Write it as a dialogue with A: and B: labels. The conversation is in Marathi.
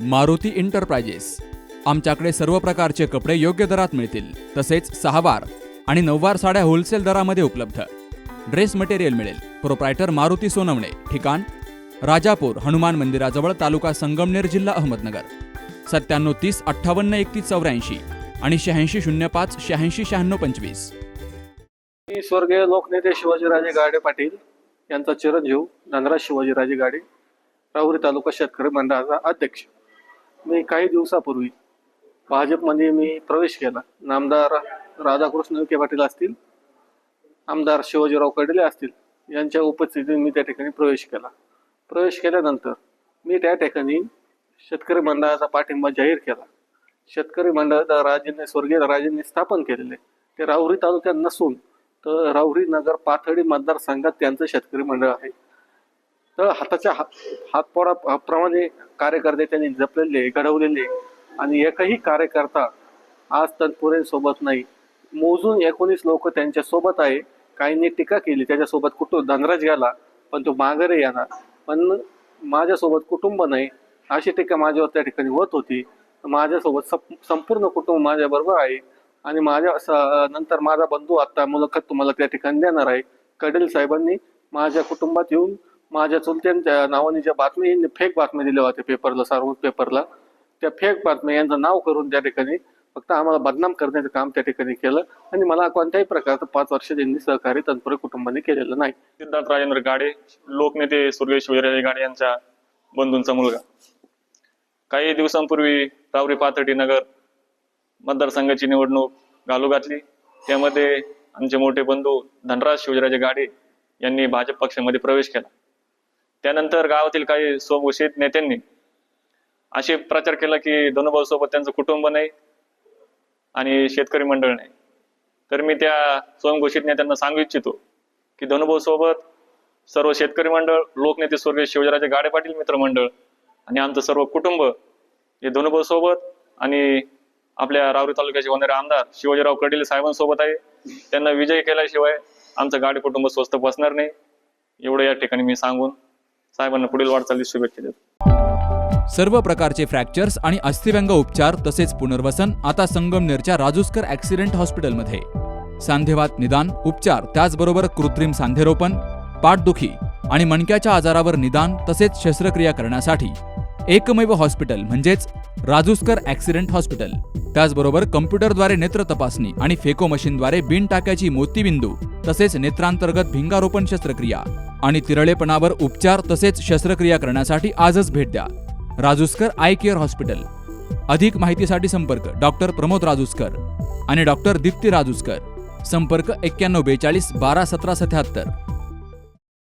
A: मारुती इंटरप्राइजेस आमच्याकडे सर्व प्रकारचे कपडे योग्य दरात मिळतील. तसेच सहावार आणि नऊवार साड्या होलसेल दरामध्ये उपलब्ध. ड्रेस मटेरियल मिळेल. प्रोप्रायटर मारुती सोनवणे. ठिकाण राजापूर हनुमान मंदिराजवळ तालुका संगमनेर जिल्हा अहमदनगर. सत्त्याण्णव तीस अठ्ठावन्न एकतीस चौऱ्याऐंशी आणि शहाऐंशी शून्य पाच शहाऐंशी शहाण्णव पंचवीस.
B: मी स्वर्गीय लोकनेते शिवाजीराजे गाडे पाटील यांचा चिरंजीव धनराज शिवाजीराजे गाडे राहुरी तालुका शेतकरी मंडळाचा अध्यक्ष. मी काही दिवसापूर्वी भाजपमध्ये मी प्रवेश केला. नामदार राधाकृष्ण विखे पाटील असतील आमदार शिवाजीराव कडले असतील यांच्या उपस्थितीत मी त्या ठिकाणी प्रवेश केला. प्रवेश केल्यानंतर मी त्या ठिकाणी शेतकरी मंडळाचा पाठिंबा जाहीर केला. शेतकरी मंडळाचा राजेंनी स्वर्गीय राजेंनी स्थापन केलेले ते राहुरी तालुक्यात नसून तर राहुरी नगर पाथडी मतदारसंघात त्यांचं शेतकरी मंडळ आहे. तर हाताच्या हात हातपोडा प्रमाणे कार्यकर्ते त्यांनी जपलेले घडवलेले आणि एकही कार्यकर्ता आज तत्पुरे नाही. मोजून एकोणीस लोक त्यांच्यासोबत आहे. काहींनी टीका केली त्याच्यासोबत कुटुंब धनराज गेला पण तो माघारी येणार. पण माझ्यासोबत कुटुंब नाही अशी टीका माझ्यावर त्या ठिकाणी होत होती. माझ्यासोबत सप- संपूर्ण कुटुंब माझ्याबरोबर आहे. आणि माझ्या स- नंतर माझा बंधू आता मुलाखत तुम्हाला त्या ठिकाणी देणार आहे. कडेल साहेबांनी माझ्या कुटुंबात येऊन माझ्या चुलत्यांच्या नावाने ज्या बातमी फेक बातम्या दिल्या होत्या पेपरला सार्वजनिक पेपरला त्या फेक बातम्या यांचं नाव करून त्या ठिकाणी फक्त आम्हाला बदनाम करण्याचं काम त्या ठिकाणी केलं. आणि मला कोणत्याही प्रकारचं पाच वर्ष त्यांनी सहकारी तत्पुरे कुटुंबाने केलेलं नाही.
C: सिद्धार्थ राजेंद्र गाडे लोकनेते सुरेश शिवराजे गाडे यांच्या बंधूंचा मुलगा. काही दिवसांपूर्वी रावरी पाथर्डी नगर मतदारसंघाची निवडणूक घालू घातली. त्यामध्ये आमचे मोठे बंधू धनराज शिवराजे गाडे यांनी भाजप पक्षामध्ये प्रवेश केला. त्यानंतर गावातील काही स्वघोषित नेत्यांनी असे प्रचार केला की धनुभाऊ सोबत त्यांचं कुटुंब नाही आणि शेतकरी मंडळ नाही. तर मी त्या स्वयंघोषित नेत्यांना सांगू इच्छितो की धनुभाऊ सोबत सर्व शेतकरी मंडळ लोकनेते स्वर्गीय शिवजराजे गाडे पाटील मित्र मंडळ आणि आमचं सर्व कुटुंब हे धनुभाऊ सोबत आणि आपल्या रावरी तालुक्याचे होणारे आमदार शिवाजीराव कडील साहेबांसोबत आहे. त्यांना विजय केल्याशिवाय आमचं गाडी कुटुंब स्वस्त बसणार नाही. एवढं या ठिकाणी मी सांगून साहेबांना पुढील वाटचालीस शुभेच्छा देतो.
A: सर्व प्रकारचे फ्रॅक्चर्स आणि अस्थिव्यंग उपचार तसेच पुनर्वसन आता संगमनेरच्या राजूस्कर ॲक्सिडेंट हॉस्पिटलमध्ये सांधेवात निदान उपचार त्याचबरोबर कृत्रिम सांधेरोपण पाठदुखी आणि मणक्याच्या आजारावर निदान तसेच शस्त्रक्रिया करण्यासाठी एकमेव हॉस्पिटल म्हणजेच राजूस्कर ॲक्सिडेंट हॉस्पिटल त्याचबरोबर कम्प्युटरद्वारे नेत्र तपासणी आणि फेको मशीनद्वारे बिन टाक्याची मोतीबिंदू तसेच नेत्रांतर्गत भिंगारोपण शस्त्रक्रिया. आणि तिरळेपणावर उपचार तसेच शस्त्रक्रिया करण्यासाठी आजच भेट द्या. Rajuskar eye care hospital. अधिक माहितीसाठी संपर्क डॉक्टर प्रमोद राजूस्कर आणि डॉक्टर दीप्ती राजूस्कर. संपर्क एक्क्याण्णव बेचाळीस बारा सतरा सत्याहत्तर.